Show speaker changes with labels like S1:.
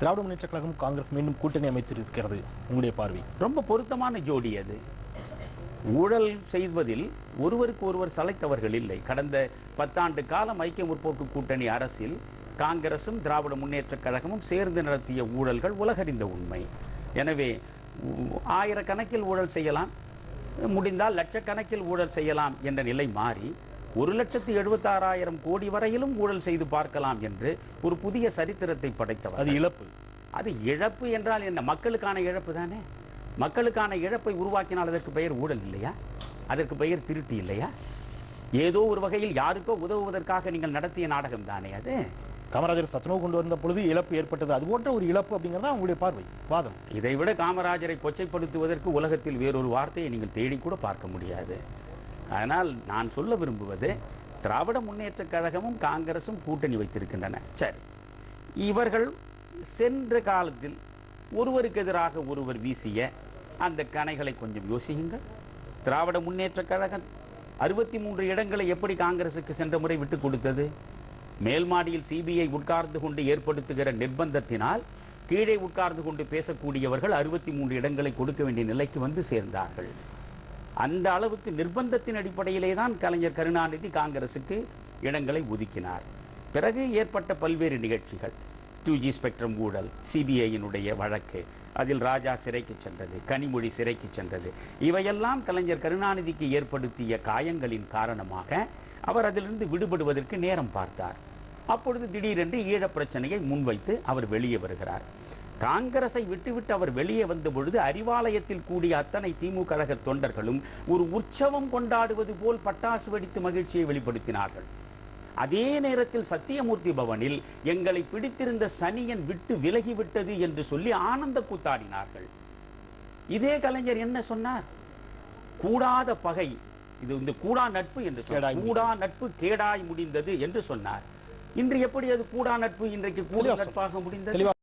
S1: திராவிட முன்னேற்ற கழகம் காங்கிரஸ் மீண்டும் கூட்டணி அமைத்திருக்கிறது. உங்களுடைய பார்வை?
S2: ரொம்ப பொருத்தமான ஜோடி அது. ஊழல் செய்வதில் ஒருவருக்கு ஒருவர் சளைத்தவர்கள் இல்லை. கடந்த பத்தாண்டு காலம் ஐக்கிய முற்போக்கு கூட்டணி அரசில் காங்கிரசும் திராவிட முன்னேற்றக் கழகமும் சேர்ந்து நடத்திய ஊழல்கள் உலகறிந்த உண்மை. எனவே ஆயிரக்கணக்கில் ஊழல் செய்யலாம் முடிந்தால் லட்சக்கணக்கில் ஊழல் செய்யலாம் என்ற நிலை மாறி ஒரு லட்சத்து எழுபத்தாறாயிரம் கோடி வரையிலும் ஊழல் செய்து பார்க்கலாம் என்று ஒரு புதிய சரித்திரத்தை படைத்தவர்.
S1: அது இழப்பு.
S2: அது இழப்பு என்றால் என்ன? மக்களுக்கான இழப்பு தானே? மக்களுக்கான இழப்பை உருவாக்கினால் அதற்கு பெயர் ஊழல் இல்லையா? அதற்கு பெயர் திருட்டு இல்லையா? ஏதோ ஒரு வகையில் யாருக்கோ உதவுவதற்காக நீங்கள் நடத்திய நாடகம் தானே அது?
S1: காமராஜர் சத்துணவு கொண்டு வந்த பொழுது இழப்பு ஏற்பட்டது. அது போன்ற ஒரு இழப்பு அப்படிங்கிறதா உங்களுடைய பார்வை. வாதம்.
S2: இதைவிட காமராஜரை கொச்சைப்படுத்துவதற்கு உலகத்தில் வேறொரு வார்த்தையை நீங்கள் தேடி கூட பார்க்க முடியாது. அதனால் நான் சொல்ல விரும்புவது திராவிட முன்னேற்றக் கழகமும் காங்கிரசும் கூட்டணி வைத்திருக்கின்றன. சரி. இவர்கள் சென்ற காலத்தில் ஒருவருக்கு எதிராக ஒருவர் வீசிய அந்த கணைகளை கொஞ்சம் யோசியுங்கள். திராவிட முன்னேற்றக் கழகம் அறுபத்தி மூன்று இடங்களை எப்படி காங்கிரசுக்கு சென்ற முறை விட்டு கொடுத்தது? மேல்மாடியில் சிபிஐ உட்கார்ந்து கொண்டு ஏற்படுத்துகிற நிர்பந்தத்தினால் கீழே உட்கார்ந்து கொண்டு பேசக்கூடியவர்கள் அறுபத்தி மூன்று இடங்களை கொடுக்க வேண்டிய நிலைக்கு வந்து சேர்ந்தார்கள். அந்த அளவுக்கு நிர்பந்தத்தின் அடிப்படையிலே தான் கலைஞர் கருணாநிதி காங்கிரசுக்கு இடங்களை ஒதுக்கினார். பிறகு ஏற்பட்ட பல்வேறு நிகழ்ச்சிகள். டூ ஜி ஸ்பெக்ட்ரம் ஊழல் சிபிஐயினுடைய வழக்கு அதில் ராஜா சிறைக்கு சென்றது கனிமொழி சிறைக்கு சென்றது. இவையெல்லாம் கலைஞர் கருணாநிதிக்கு ஏற்படுத்திய காயங்களின் காரணமாக அவர் அதிலிருந்து விடுபடுவதற்கு நேரம் பார்த்தார். அப்பொழுது திடீரென்று ஈழப் பிரச்சனையை முன்வைத்து அவர் வெளியே வருகிறார். காங்கிரஸை விட்டுவிட்டு அவர் வெளியே வந்த பொழுது அறிவாலயத்தில் கூடிய அத்தனை திமுக கழக தொண்டர்களும் ஒரு உற்சவம் கொண்டாடுவது போல் பட்டாசு வெடித்து மகிழ்ச்சியை வெளிப்படுத்தினார்கள். அதே நேரத்தில் சத்தியமூர்த்தி பவனில் எங்களை பிடித்திருந்த சனியன் விட்டு விலகிவிட்டது என்று சொல்லி ஆனந்த கூத்தாடினார்கள். இதே கலைஞர் என்ன சொன்னார்? கூடாத பகை இது இந்த கூடா நட்பு என்று சொன்னார். கூடா நட்பு கேடாய் முடிந்தது என்று சொன்னார். இன்று எப்படி அது கூடா நட்பு இன்றைக்கு கூடா நட்பாக முடிந்தது?